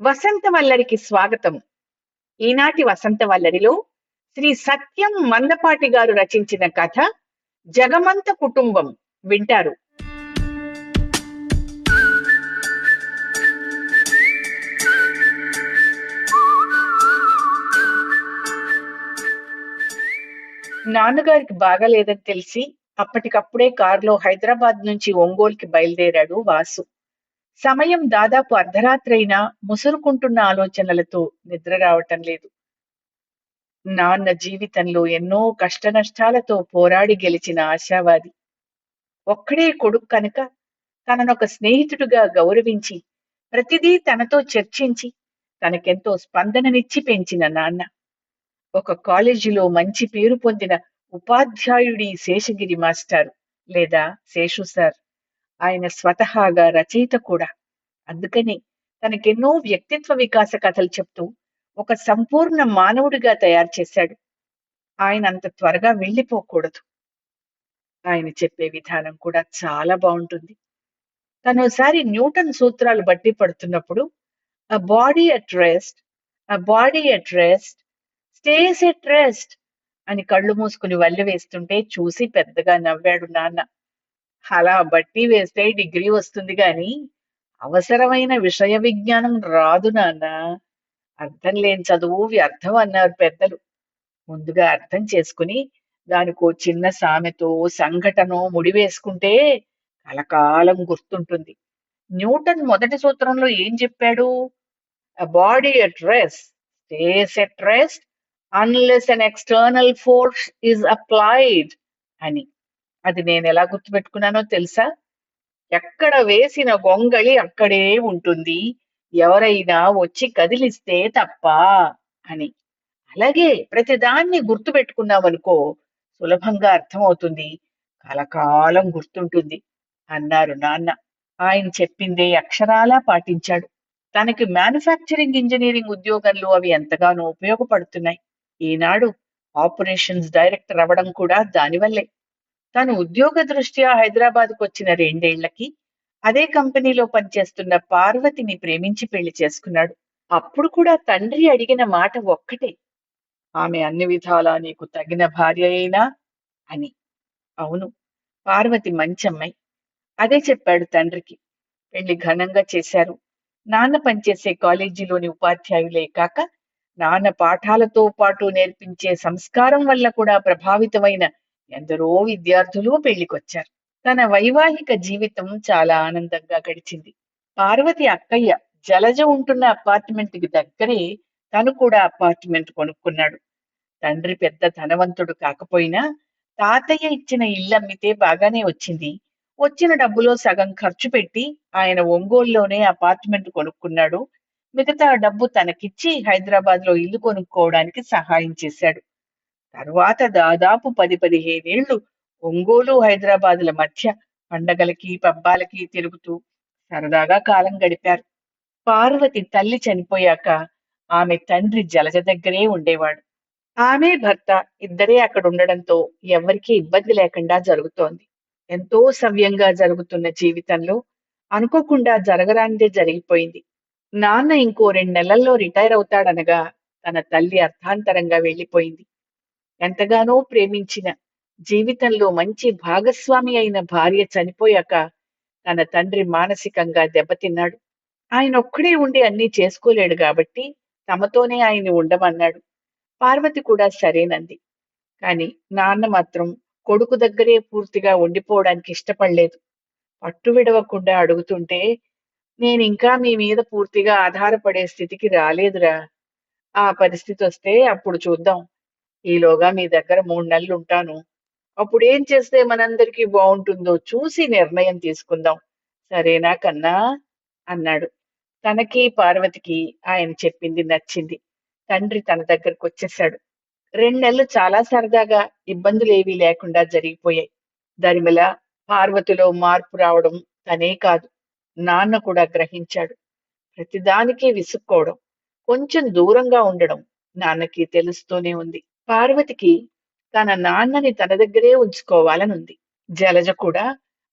వసంత వల్లరికి స్వాగతం. ఈనాటి వసంత వల్లరిలో శ్రీ సత్యం మందపాటి గారు రచించిన కథ జగమంత కుటుంబం వింటారు. నాన్నగారికి బాగాలేదని తెలిసి అప్పటికప్పుడే కారులో హైదరాబాద్ నుంచి ఒంగోలుకి బయలుదేరాడు వాసు. సమయం దాదాపు అర్ధరాత్రైనా ముసురుకుంటున్న ఆలోచనలతో నిద్ర రావటం లేదు. నాన్న జీవితంలో ఎన్నో కష్టనష్టాలతో పోరాడి గెలిచిన ఆశావాది. ఒక్కడే కొడుకు కనుక తననొక స్నేహితుడిగా గౌరవించి ప్రతిదీ తనతో చర్చించి తనకెంతో స్పందననిచ్చి పెంచిన నాన్న. ఒక కాలేజీలో మంచి పేరు పొందిన ఉపాధ్యాయుడి శేషగిరి మాస్టారు లేదా శేషు సార్. ఆయన స్వతహాగా రచయిత కూడా. అందుకని తనకెన్నో వ్యక్తిత్వ వికాస కథలు చెప్తూ ఒక సంపూర్ణ మానవుడిగా తయారు చేశాడు. ఆయన అంత త్వరగా వెళ్ళిపోకూడదు. ఆయన చెప్పే విధానం కూడా చాలా బాగుంటుంది. తనోసారి న్యూటన్ సూత్రాలు బట్టి పడుతున్నప్పుడు a body at rest a body at rest stays at rest అని కళ్ళు మూసుకుని వల్లి వేస్తుంటే చూసి పెద్దగా నవ్వాడు నాన్న. అలా బట్టి వేస్తే డిగ్రీ వస్తుంది కానీ అవసరమైన విషయ విజ్ఞానం రాదు నాన్న. అర్థం లేని చదువు వ్యర్థం అన్నారు పెద్దలు. ముందుగా అర్థం చేసుకుని దానికో చిన్న సామెతో సంఘటనో ముడివేసుకుంటే కలకాలం గుర్తుంటుంది. న్యూటన్ మొదటి సూత్రంలో ఏం చెప్పాడు? A body at rest stays at rest unless an external force is applied అని. అది నేను ఎలా గుర్తుపెట్టుకున్నానో తెలుసా? ఎక్కడ వేసిన గొంగళి అక్కడే ఉంటుంది. ఎవరైనా వచ్చి కదిలిస్తే తప్ప అని. అలాగే ప్రతిదాన్ని గుర్తుపెట్టుకున్నామనుకో సులభంగా అర్థమవుతుంది. కలకాలం గుర్తుంటుంది. అన్నారు నాన్న. ఆయన చెప్పిందే అక్షరాలా పాటించాడు. తనకి మ్యానుఫ్యాక్చరింగ్ ఇంజనీరింగ్ ఉద్యోగంలో అవి ఎంతగానో ఉపయోగపడుతున్నాయి. ఈనాడు ఆపరేషన్స్ డైరెక్టర్ అవ్వడం కూడా దానివల్లే. తను ఉద్యోగ దృష్ట్యా హైదరాబాద్కు వచ్చిన రెండేళ్ళకి అదే కంపెనీలో పనిచేస్తున్న పార్వతిని ప్రేమించి పెళ్ళి చేసుకున్నాడు. అప్పుడు కూడా తండ్రి అడిగిన మాట ఒక్కటే ఆమె అన్ని విధాలా నీకు తగిన భార్య అయినా? అని. అవును పార్వతి మంచమ్మాయి. అదే చెప్పాడు తండ్రికి. పెళ్ళి ఘనంగా చేశారు. నాన్న పనిచేసే కాలేజీలోని ఉపాధ్యాయులే కాక నాన్న పాఠాలతో పాటు నేర్పించే సంస్కారం వల్ల కూడా ప్రభావితమైన ఎందరో విద్యార్థులు పెళ్ళికొచ్చారు తన వైవాహిక జీవితం చాలా ఆనందంగా గడిచింది. పార్వతి అక్కయ్య జలజ ఉంటున్న అపార్ట్మెంట్కి దగ్గరే తను కూడా అపార్ట్మెంట్ కొనుక్కున్నాడు. తండ్రి పెద్ద ధనవంతుడు కాకపోయినా తాతయ్య ఇచ్చిన ఇల్లు అమ్మితే బాగానే వచ్చింది. వచ్చిన డబ్బులో సగం ఖర్చు పెట్టి ఆయన ఒంగోలులోనే అపార్ట్మెంట్ కొనుక్కున్నాడు. మిగతా డబ్బు తనకిచ్చి హైదరాబాద్లో ఇల్లు కొనుక్కోవడానికి సహాయం చేశాడు. తరువాత దాదాపు పది పదిహేనేళ్ళు ఒంగోలు హైదరాబాదుల మధ్య పండగలకి పబ్బాలకి తిరుగుతూ సరదాగా కాలం గడిపారు. పార్వతి తల్లి చనిపోయాక ఆమె తండ్రి జలజ దగ్గరే ఉండేవాడు. ఆమె భర్త ఇద్దరే అక్కడ ఉండడంతో ఎవరికీ ఇబ్బంది లేకుండా జరుగుతోంది. ఎంతో సవ్యంగా జరుగుతున్న జీవితంలో అనుకోకుండా జరగరానిదే జరిగిపోయింది. నాన్న ఇంకో రెండు నెలల్లో రిటైర్ అవుతాడనగా తన తల్లి అర్థాంతరంగా వెళ్ళిపోయింది. ఎంతగానో ప్రేమించిన జీవితంలో మంచి భాగస్వామి అయిన భార్య చనిపోయాక తన తండ్రి మానసికంగా దెబ్బతిన్నాడు. ఆయన ఒక్కడే ఉండి అన్నీ చేసుకోలేడు కాబట్టి తమతోనే ఆయన్ని ఉండమన్నాడు. పార్వతి కూడా సరేనంది. కాని నాన్న మాత్రం కొడుకు దగ్గరే పూర్తిగా ఉండిపోవడానికి ఇష్టపడలేదు. పట్టు విడవకుండా అడుగుతుంటే నేను ఇంకా మీ మీద పూర్తిగా ఆధారపడే స్థితికి రాలేదురా. ఆ పరిస్థితి వస్తే అప్పుడు చూద్దాం. ఈలోగా మీ దగ్గర మూడు నెలలు ఉంటాను. అప్పుడు ఏం చేస్తే మనందరికీ బాగుంటుందో చూసి నిర్ణయం తీసుకుందాం. సరేనా కన్నా? అన్నాడు. తనకి పార్వతికి ఆయన చెప్పింది నచ్చింది. తండ్రి తన దగ్గరకు వచ్చేశాడు. రెండు నెలలు చాలా సరదాగా ఇబ్బందులు ఏవీ లేకుండా జరిగిపోయాయి. దరిమిల పార్వతిలో మార్పు రావడం తనే కాదు నాన్న కూడా గ్రహించాడు. ప్రతిదానికి విసుక్కోవడం కొంచెం దూరంగా ఉండడం నాన్నకి తెలుస్తూనే ఉంది. పార్వతికి తన నాన్నని తన దగ్గరే ఉంచుకోవాలనుంది. జలజ కూడా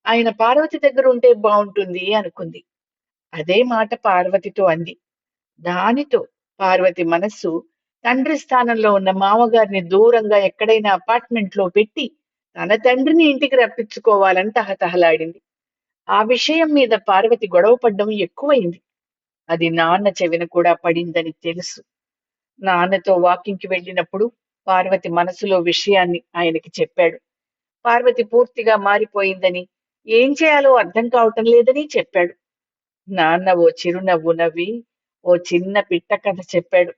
ఆయన పార్వతి దగ్గర ఉంటే బాగుంటుంది అనుకుంది. అదే మాట పార్వతితో అంది. దానితో పార్వతి మనస్సు తండ్రి స్థానంలో ఉన్న మామగారిని దూరంగా ఎక్కడైనా అపార్ట్మెంట్లో పెట్టి తన తండ్రిని ఇంటికి రప్పించుకోవాలని తహతహలాడింది. ఆ విషయం మీద పార్వతి గొడవ పడ్డం ఎక్కువైంది. అది నాన్న చెవిన కూడా పడిందని తెలుసు. నాన్నతో వాకింగ్కి వెళ్ళినప్పుడు పార్వతి మనసులో విషయాన్ని ఆయనకి చెప్పాడు. పార్వతి పూర్తిగా మారిపోయిందని ఏం చేయాలో అర్థం కావటం లేదని చెప్పాడు. నాన్న ఓ చిరునవ్వు నవ్వి ఓ చిన్న పిట్ట కథ చెప్పాడు.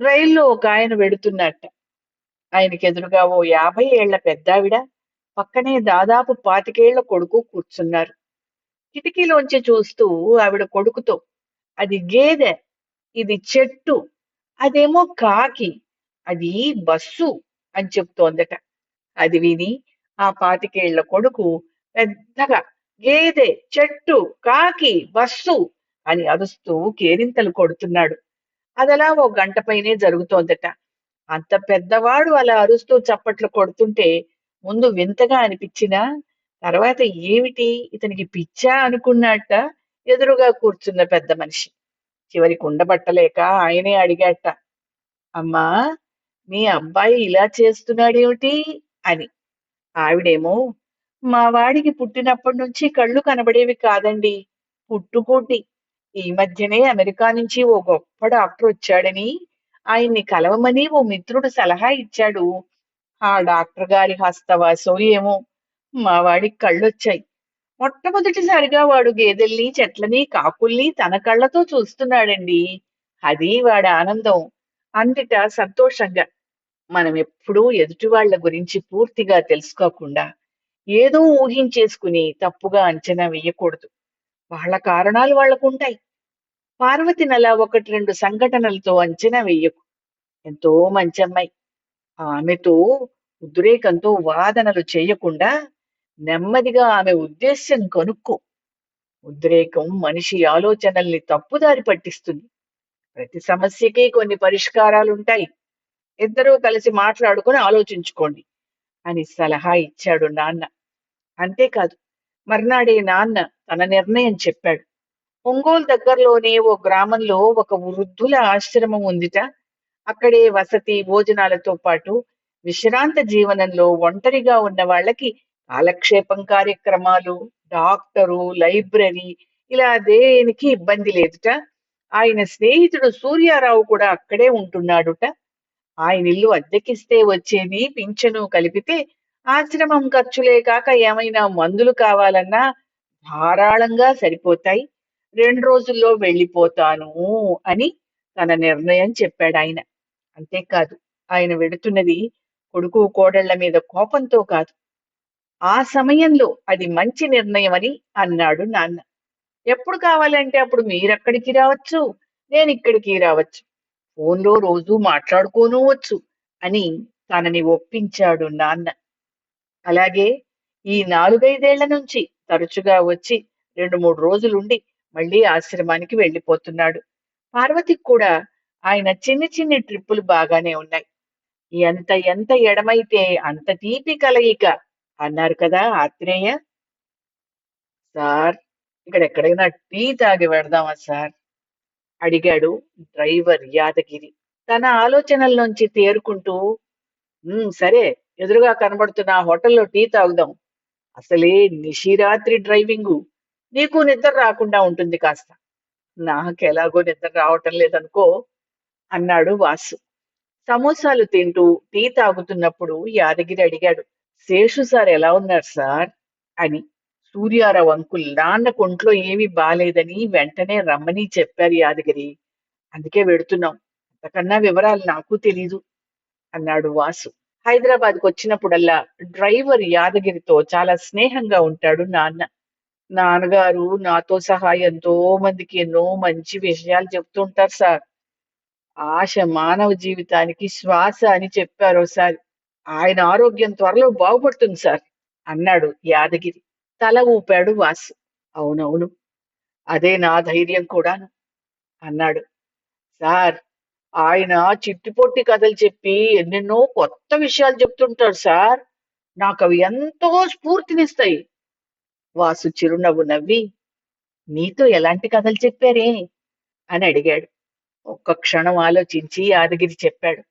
రైల్లో ఒక ఆయన వెడుతున్నట్ట ఆయనకి ఎదురుగా ఓ యాభై ఏళ్ళ పెద్దావిడ పక్కనే దాదాపు పాతికేళ్ళ కొడుకు కూర్చున్నారు. కిటికీలోంచి చూస్తూ ఆవిడ కొడుకుతో అది గేదె ఇది చెట్టు అదేమో కాకి అది బస్సు అని చెప్తోందట అది విని ఆ పాతికేళ్ళ కొడుకు పెద్దగా గేదె చెట్టు కాకి బస్సు అని అరుస్తూ కేరింతలు కొడుతున్నాడు. అదలా ఓ గంట పైనే జరుగుతోందట. అంత పెద్దవాడు అలా అరుస్తూ చప్పట్లు కొడుతుంటే ముందు వింతగా అనిపించినా తర్వాత ఏమిటి ఇతనికి పిచ్చా అనుకున్నట్ట ఎదురుగా కూర్చున్న పెద్ద మనిషి. చివరికి ఉండబట్టలేక ఆయనే అడిగాట అమ్మా మీ అబ్బాయి ఇలా చేస్తున్నాడేమిటి? అని. ఆవిడేమో మా వాడికి పుట్టినప్పటి నుంచి కళ్ళు కనబడేవి కాదండి పుట్టుకోటి ఈ మధ్యనే అమెరికా నుంచి ఓ గొప్ప డాక్టర్ వచ్చాడని ఆయన్ని కలవమని ఓ మిత్రుడు సలహా ఇచ్చాడు. ఆ డాక్టర్ గారి హస్తవాసో ఏమో మా వాడికి కళ్ళొచ్చాయి. మొట్టమొదటిసారిగా వాడు గేదెల్ని చెట్లని కాకుల్ని తన కళ్ళతో చూస్తున్నాడండి. అది వాడి ఆనందం. అంతటా సంతోషంగా. మనం ఎప్పుడూ ఎదుటివాళ్ళ గురించి పూర్తిగా తెలుసుకోకుండా ఏదో ఊహించేసుకుని తప్పుగా అంచనా వేయకూడదు. వాళ్ళ కారణాలు వాళ్ళకుంటాయి పార్వతిని అలా ఒకటి రెండు సంఘటనలతో అంచనా వేయకు. ఎంతో మంచి అమ్మాయి. ఆమెతో ఉద్రేకంతో వాదనలు చేయకుండా నెమ్మదిగా ఆమె ఉద్దేశ్యం కనుక్కో. ఉద్రేకం మనిషి ఆలోచనల్ని తప్పుదారి పట్టిస్తుంది. ప్రతి సమస్యకి కొన్ని పరిష్కారాలుంటాయి. ఇద్దరూ కలిసి మాట్లాడుకుని ఆలోచించుకోండి. అని సలహా ఇచ్చాడు నాన్న. అంతేకాదు మర్నాడే నాన్న తన నిర్ణయం చెప్పాడు. ఒంగోలు దగ్గరలోనే ఓ గ్రామంలో ఒక వృద్ధుల ఆశ్రమం ఉందిట. అక్కడే వసతి భోజనాలతో పాటు విశ్రాంత జీవనంలో ఒంటరిగా ఉన్న వాళ్ళకి కాలక్షేపం కార్యక్రమాలు డాక్టరు లైబ్రరీ ఇలా దేనికి ఇబ్బంది లేదుట. ఆయన స్నేహితుడు సూర్యారావు కూడా అక్కడే ఉంటున్నాడుట. ఆయన ఇల్లు అద్దెకిస్తే వచ్చేది పింఛను కలిపితే ఆశ్రమం ఖర్చులే కాక ఏమైనా మందులు కావాలన్నా ధారాళంగా సరిపోతాయి. రెండు రోజుల్లో వెళ్ళిపోతాను అని తన నిర్ణయం చెప్పాడు ఆయన. అంతేకాదు ఆయన వెడుతున్నది కొడుకు కోడళ్ళ మీద కోపంతో కాదు. ఆ సమయంలో అది మంచి నిర్ణయం అని అన్నాడు నాన్న. ఎప్పుడు కావాలంటే అప్పుడు మీరక్కడికి రావచ్చు? నేను ఇక్కడికి రావచ్చు. ఫోన్లో రోజు మాట్లాడుకోనవచ్చు అని తనని ఒప్పించాడు నాన్న. అలాగే ఈ నాలుగైదేళ్ళ నుంచి తరచుగా వచ్చి రెండు మూడు రోజులుండి మళ్ళీ ఆశ్రమానికి వెళ్ళిపోతున్నాడు. పార్వతికి కూడా ఆయన చిన్ని చిన్ని ట్రిప్పులు బాగానే ఉన్నాయి. ఎంత ఎంత ఎడమైతే అంత తీపి కలయిక అన్నారు కదా ఆత్రేయ. సార్ ఇక్కడ ఎక్కడైనా టీ తాగి పెడదామా సార్? అడిగాడు డ్రైవర్ యాదగిరి. తన ఆలోచనల్లోంచి తేరుకుంటూ సరే ఎదురుగా కనబడుతున్న ఆ హోటల్లో టీ తాగుదాం. అసలే నిశిరాత్రి డ్రైవింగు. నీకు నిద్ర రాకుండా ఉంటుంది కాస్త. నాకెలాగో నిద్ర రావటం లేదనుకో అన్నాడు వాసు. సమోసాలు తింటూ టీ తాగుతున్నప్పుడు యాదగిరి అడిగాడు శేషు సార్ ఎలా ఉన్నారు సార్? అని. సూర్యారావు అంకుల్ నాన్న కొంట్లో ఏమీ బాలేదని వెంటనే రమ్మని చెప్పారు యాదగిరి. అందుకే వెడుతున్నాం. అంతకన్నా వివరాలు నాకు తెలీదు అన్నాడు వాసు. హైదరాబాద్కు వచ్చినప్పుడల్లా డ్రైవర్ యాదగిరితో చాలా స్నేహంగా ఉంటాడు నాన్న. నాన్నగారు నాతో సహా ఎంతో మందికి ఎన్నో మంచి విషయాలు చెప్తుంటారు సార్. ఆశ మానవ జీవితానికి శ్వాస అని చెప్పారో సార్ ఆయన ఆరోగ్యం త్వరలో బాగుపడుతుంది సార్ అన్నాడు యాదగిరి. తల ఊపాడు వాసు. అవునవును. అదే నా ధైర్యం కూడాను అన్నాడు. సార్ ఆయన చిట్టిపొట్టి కథలు చెప్పి ఎన్నెన్నో కొత్త విషయాలు చెప్తుంటాడు సార్. నాకు అవి ఎంతో స్ఫూర్తినిస్తాయి. వాసు చిరునవ్వు నవ్వి నీతో ఎలాంటి కథలు చెప్పారే? అని అడిగాడు. ఒక్క క్షణం ఆలోచించి యాదగిరి చెప్పాడు.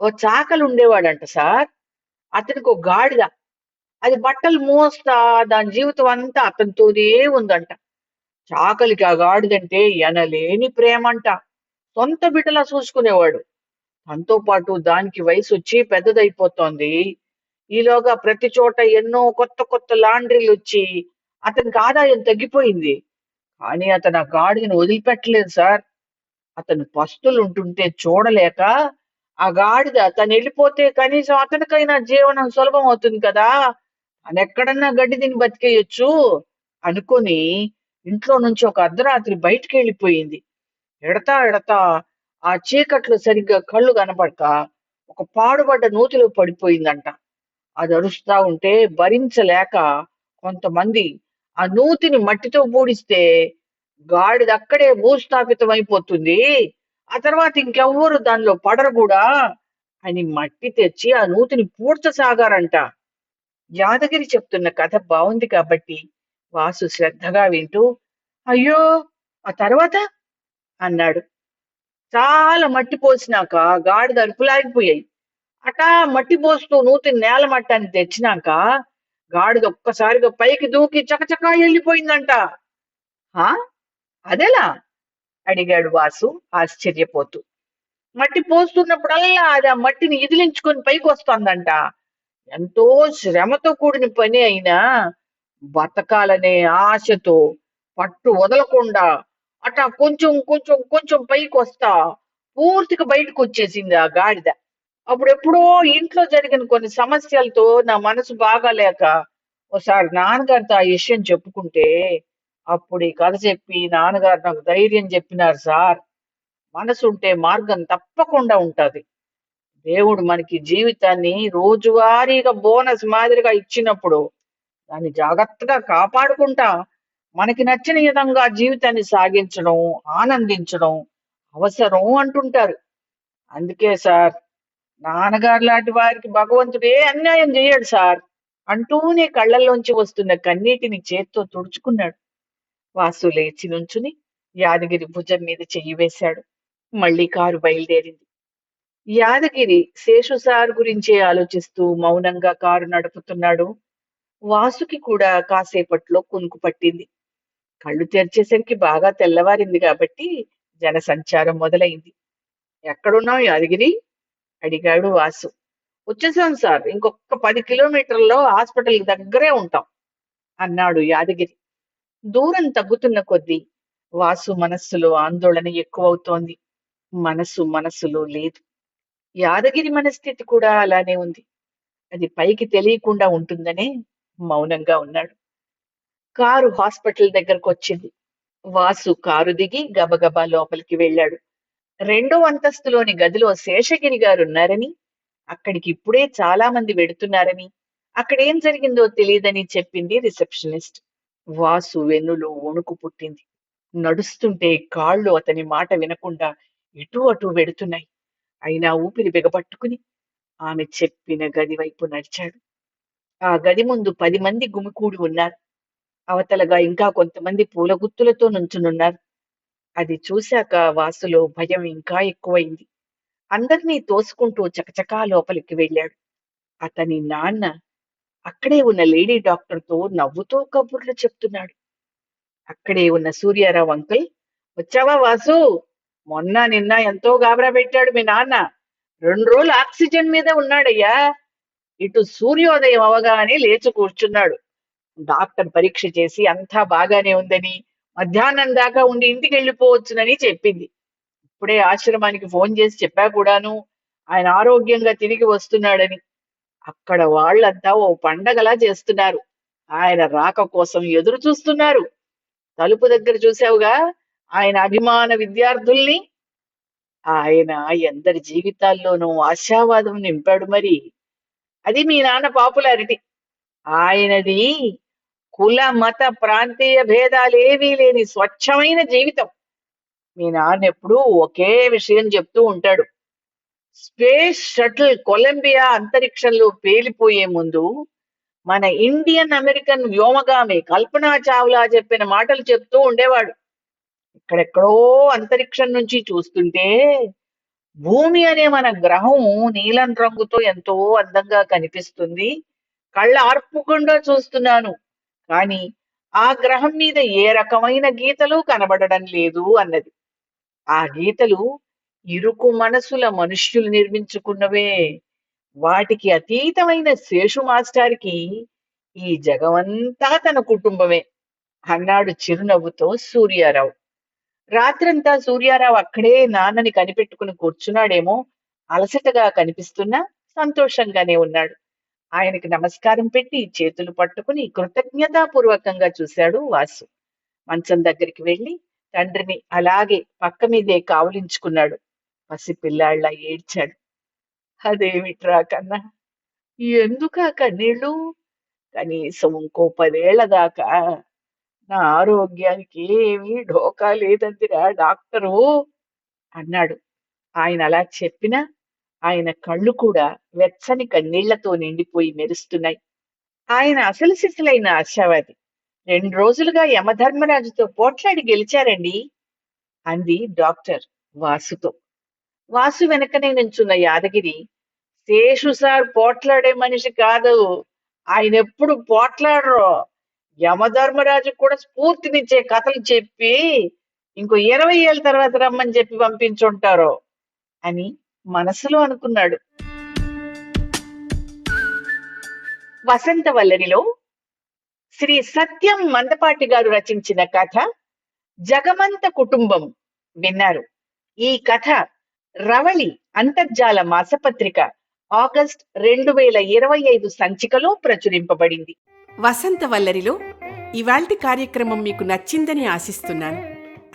ఓ చాకలు ఉండేవాడంట సార్. అతనికి ఒక గాడిద. అది బట్టలు మోస్తా దాని జీవితం అంతా అతనితోనే ఉందంట. చాకలికి ఆ గాడిదంటే ఎనలేని ప్రేమంట. సొంత బిడ్డలా చూసుకునేవాడు. తనతో పాటు దానికి వయసు వచ్చి పెద్దదైపోతోంది. ఈలోగా ప్రతి చోట ఎన్నో కొత్త కొత్త లాండ్రీలు వచ్చి అతనికి ఆదాయం తగ్గిపోయింది. కానీ అతను ఆ గాడిదని వదిలిపెట్టలేదు సార్. అతను పస్తులు ఉంటుంటే చూడలేక ఆ గాడిద తను వెళ్ళిపోతే కనీసం అతనికైనా జీవనం సులభం అవుతుంది కదా. అని ఎక్కడన్నా గడ్డి తిని బతికేయొచ్చు అనుకొని ఇంట్లో నుంచి ఒక అర్ధరాత్రి బయటికి వెళ్ళిపోయింది ఎడతా ఎడతా ఆ చీకట్లో సరిగ్గా కళ్ళు కనపడక ఒక పాడుబడ్డ నూతిలో పడిపోయిందంట. అది అరుస్తా ఉంటే భరించలేక కొంతమంది ఆ నూతిని మట్టితో పూడిస్తే గాడిద అక్కడే భూస్థాపితం అయిపోతుంది ఆ తర్వాత ఇంకెవ్వరు దానిలో పడరు కూడా అని మట్టి తెచ్చి ఆ నూతిని పూడ్చసాగారంట యాదగిరి చెప్తున్న కథ బాగుంది కాబట్టి వాసు శ్రద్ధగా వింటూ అయ్యో ఆ తర్వాత? అన్నాడు. చాలా మట్టి పోసినాక గాడిద అరుపులాగిపోయాయి అటా మట్టి పోస్తూ నూతిని నేల మట్టాన్ని తెచ్చినాక గాడిద ఒక్కసారిగా పైకి దూకి చకచకా వెళ్ళిపోయిందంట. హా అదెలా? అడిగాడు వాసు ఆశ్చర్యపోతూ. మట్టి పోస్తున్నప్పుడల్లా అది ఆ మట్టిని ఇదిలించుకొని పైకి వస్తోందంట ఎంతో శ్రమతో కూడిన పని అయినా బతకాలనే ఆశతో పట్టు వదలకుండా అట్లా కొంచెం కొంచెం కొంచెం పైకి వస్తా పూర్తిగా బయటకు వచ్చేసింది ఆ గాడిద. అప్పుడెప్పుడో ఇంట్లో జరిగిన కొన్ని సమస్యలతో నా మనసు బాగాలేక ఒకసారి నాన్నగారితో ఆ విషయం చెప్పుకుంటే అప్పుడు ఈ కథ చెప్పి నాన్నగారు నాకు ధైర్యం చెప్పినారు సార్. మనసు ఉంటే మార్గం తప్పకుండా ఉంటుంది. దేవుడు మనకి జీవితాన్ని రోజువారీగా బోనస్ మాదిరిగా ఇచ్చినప్పుడు దాన్ని జాగ్రత్తగా కాపాడుకుంటా మనకి నచ్చిన విధంగా జీవితాన్ని సాగించడం ఆనందించడం అవసరం అంటుంటారు. అందుకే సార్ నాన్నగారు లాంటి వారికి భగవంతుడే అన్యాయం చేయడు సార్ అంటూనే కళ్ళల్లోంచి వస్తున్న కన్నీటిని చేత్తో తుడుచుకున్నాడు. వాసు లేచి నుంచుని యాదగిరి భుజం మీద చెయ్యి వేశాడు. మళ్ళీ కారు బయలుదేరింది. యాదగిరి శేషు సార్ గురించే ఆలోచిస్తూ మౌనంగా కారు నడుపుతున్నాడు. వాసుకి కూడా కాసేపట్లో కునుకు పట్టింది. కళ్ళు తెరిచేసరికి బాగా తెల్లవారింది కాబట్టి జనసంచారం మొదలైంది. ఎక్కడున్నావు యాదగిరి? అడిగాడు వాసు. వచ్చేసాం సార్ ఇంకొక పది కిలోమీటర్లో హాస్పిటల్ దగ్గరే ఉంటాం అన్నాడు యాదగిరి. దూరం తగ్గుతున్న కొద్దీ వాసు మనస్సులో ఆందోళన ఎక్కువవుతోంది. మనసు మనసులో లేదు. యాదగిరి మనస్థితి కూడా అలానే ఉంది. అది పైకి తెలియకుండా ఉంటుందనే మౌనంగా ఉన్నాడు. కారు హాస్పిటల్ దగ్గరకు వచ్చింది వాసు కారు దిగి గబగబా లోపలికి వెళ్ళాడు. రెండో అంతస్తులోని గదిలో శేషగిరి గారు ఉన్నారని అక్కడికి ఇప్పుడే చాలా మంది వెడుతున్నారని అక్కడేం జరిగిందో తెలియదని చెప్పింది రిసెప్షనిస్ట్. వాసు వెన్నులో వణుకు పుట్టింది. నడుస్తుంటే కాళ్ళు అతని మాట వినకుండా ఇటు అటు వెడుతున్నాయి. అయినా ఊపిరి బిగపట్టుకుని ఆమె చెప్పిన గది వైపు నడిచాడు. ఆ గది ముందు పది మంది గుమికూడి ఉన్నారు. అవతలగా ఇంకా కొంతమంది పూలగుత్తులతో నుంచునున్నారు. అది చూశాక వాసులో భయం ఇంకా ఎక్కువైంది. అందరినీ తోసుకుంటూ చకచకా లోపలికి వెళ్ళాడు. అతని నాన్న అక్కడే ఉన్న లేడీ డాక్టర్తో నవ్వుతూ కబుర్లు చెప్తున్నాడు. అక్కడే ఉన్న సూర్యారావు అంకుల్ వచ్చావా వాసు? మొన్న నిన్న ఎంతో గాబరా పెట్టాడు మీ నాన్న. రెండు రోజులు ఆక్సిజన్ మీద ఉన్నాడయ్యా. ఇటు సూర్యోదయం అవగానే లేచి కూర్చున్నాడు. డాక్టర్ పరీక్ష చేసి అంతా బాగానే ఉందని మధ్యాహ్నం దాకా ఉండి ఇంటికి వెళ్ళిపోవచ్చునని చెప్పింది. ఇప్పుడే ఆశ్రమానికి ఫోన్ చేసి చెప్పా కూడాను ఆయన ఆరోగ్యంగా తిరిగి వస్తున్నాడని. అక్కడ వాళ్ళంతా ఓ పండగలా చేస్తున్నారు. ఆయన రాక కోసం ఎదురు చూస్తున్నారు. తలుపు దగ్గర చూసావుగా ఆయన అభిమాన విద్యార్థుల్ని ఆయన ఎందరి జీవితాల్లోనూ ఆశావాదం నింపాడు మరి. అది మీ నాన్న పాపులారిటీ. ఆయనది కుల మత ప్రాంతీయ భేదాలేవీ లేని స్వచ్ఛమైన జీవితం. మీ నాన్న ఎప్పుడూ ఒకే విషయం చెప్తూ ఉంటాడు. స్పేస్ షటిల్ కొలంబియా అంతరిక్షంలో పేలిపోయే ముందు మన ఇండియన్ అమెరికన్ వ్యోమగామి కల్పనా చావ్లా చెప్పిన మాటలు చెప్తూ ఉండేవాడు. ఇక్కడెక్కడో అంతరిక్షం నుంచి చూస్తుంటే భూమి అనే మన గ్రహం నీలం రంగుతో ఎంతో అందంగా కనిపిస్తుంది. కళ్ళ ఆర్పుకుండా చూస్తున్నాను. కానీ ఆ గ్రహం మీద ఏ రకమైన గీతలు కనబడడం లేదు అన్నది. ఆ గీతలు ఇరుకు మనసుల మనుష్యులు నిర్మించుకున్నవే. వాటికి అతీతమైన శేషు మాస్టార్కి ఈ జగమంతా తన కుటుంబమే. అన్నాడు చిరునవ్వుతో సూర్యారావు. రాత్రంతా సూర్యారావు అక్కడే నాన్నని కనిపెట్టుకుని కూర్చున్నాడేమో అలసటగా కనిపిస్తున్నా సంతోషంగానే ఉన్నాడు. ఆయనకి నమస్కారం పెట్టి చేతులు పట్టుకుని కృతజ్ఞతాపూర్వకంగా చూశాడు వాసు. మంచం దగ్గరికి వెళ్ళి తండ్రిని అలాగే పక్క మీదే కావులించుకున్నాడు. పసి పిల్లాళ్ళ ఏడ్చాడు. అదేమిట్రా కన్నా? ఎందుకా కన్నీళ్ళు? కనీసం ఇంకో పదేళ్ళ దాకా నా ఆరోగ్యానికి ఏమీ ఢోకా లేదందిరా డాక్టరు అన్నాడు. ఆయన అలా చెప్పినా ఆయన కళ్ళు కూడా వెచ్చని కన్నీళ్ళతో నిండిపోయి మెరుస్తున్నాయి. ఆయన అసలు సిసలైన ఆశావాది. రెండు రోజులుగా యమధర్మరాజుతో పోట్లాడి గెలిచారండి అంది డాక్టర్ వాసుతో. వాసు వెనకనే నుంచున్న యాదగిరి శేషు సార్ పోట్లాడే మనిషి కాదు. ఆయన ఎప్పుడు పోట్లాడరు యమధర్మరాజు కూడా స్ఫూర్తినిచ్చే కథలు చెప్పి ఇంకో ఇరవై ఏళ్ళ తర్వాత రమ్మని చెప్పి పంపించుంటారో అని మనసులో అనుకున్నాడు. వసంత వల్లరిలో శ్రీ సత్యం మందపాటి గారు రచించిన కథ జగమంత కుటుంబం విన్నారు. ఈ కథ రవళి అంతర్జాల మాసపత్రిక ఆగస్ట్ రెండు వేల ఇరవై ఐదు సంచికలో ప్రచురింపబడింది. వసంత వల్లరిలో ఇవాల్టి కార్యక్రమం మీకు నచ్చిందని ఆశిస్తున్నాను.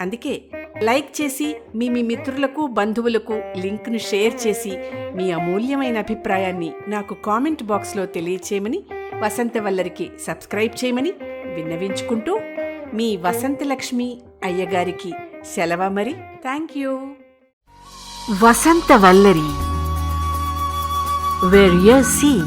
అందుకే లైక్ చేసి మీ మీ మిత్రులకు బంధువులకు లింక్ను షేర్ చేసి మీ అమూల్యమైన అభిప్రాయాన్ని నాకు కామెంట్ బాక్స్లో తెలియచేయమని వసంత వల్లరికి సబ్స్క్రైబ్ చేయమని విన్నవించుకుంటూ మీ వసంతలక్ష్మి అయ్యగారికి సెలవ మరి. Thank you. Vasantha Vallari where you see